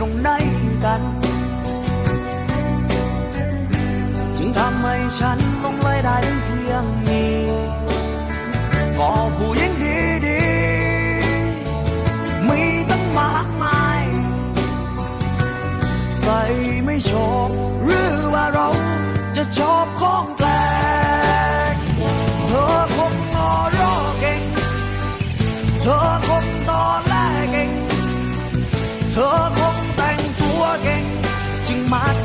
ตรงไหนกัน จึงทำให้ฉันลงไหลได้เพียงนี้ก็ผู้หญิงดีๆมีตั้งมากมาย ใส่ไม่ชอบหรือว่าเราจะชอบของแปลก เธอคงงอรอเก่ง เธอคงตอแหลเก่ง เธอ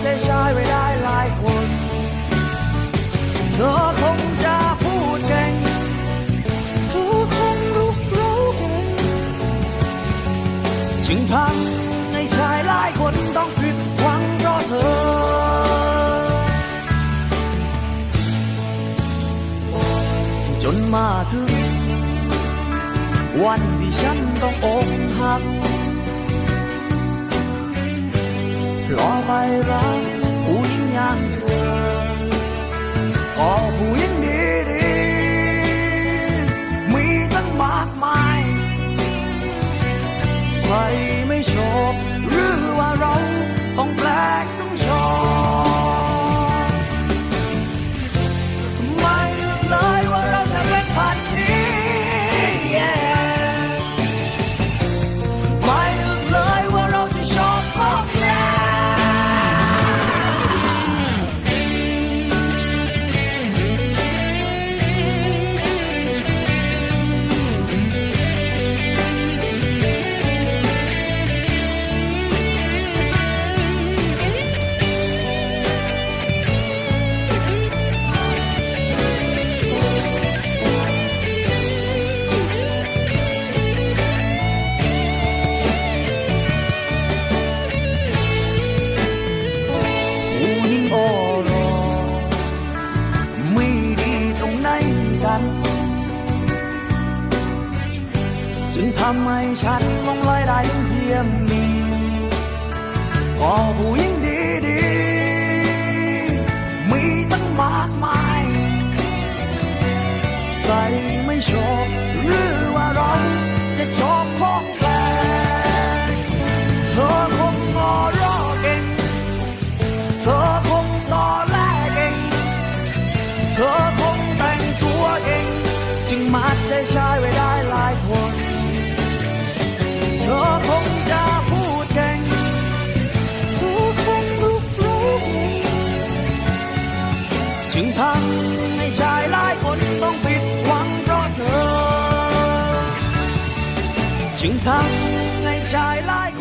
ใจชายไว้ได้หลายคน เธอคงจะพูดเก่งเธอคงลุกเร้เก่งจึงทำให้ชายหลายคนต้องผิดหวังเพราะเธอ จนมาถึง วันที่ฉันต้องอกหัก รอไปรักผู้หญิงอย่างเธอขอผู้หญิงดีดีมีตั้งมากมายใส่ไม่ชอบ จึงทำให้ฉันลงลอยได้เพียงนี้กอผู้หญิงดีดีมีตั้งมากมาย ใส่ไม่ชอบหรือว่าเราจะชอบพองแปลเธอคงงอรอเก่งเธอคงต่อแลเก่งเธอคงแต่งตัวเองจึงมัดใจชายไว้ได้หลายคน คงจะพูดก่งผู้คงลุกรู้ถึงทำให้ชายหลายคนต้องผิดหวังเพราะเธอถึงทำให้ชายหลายคน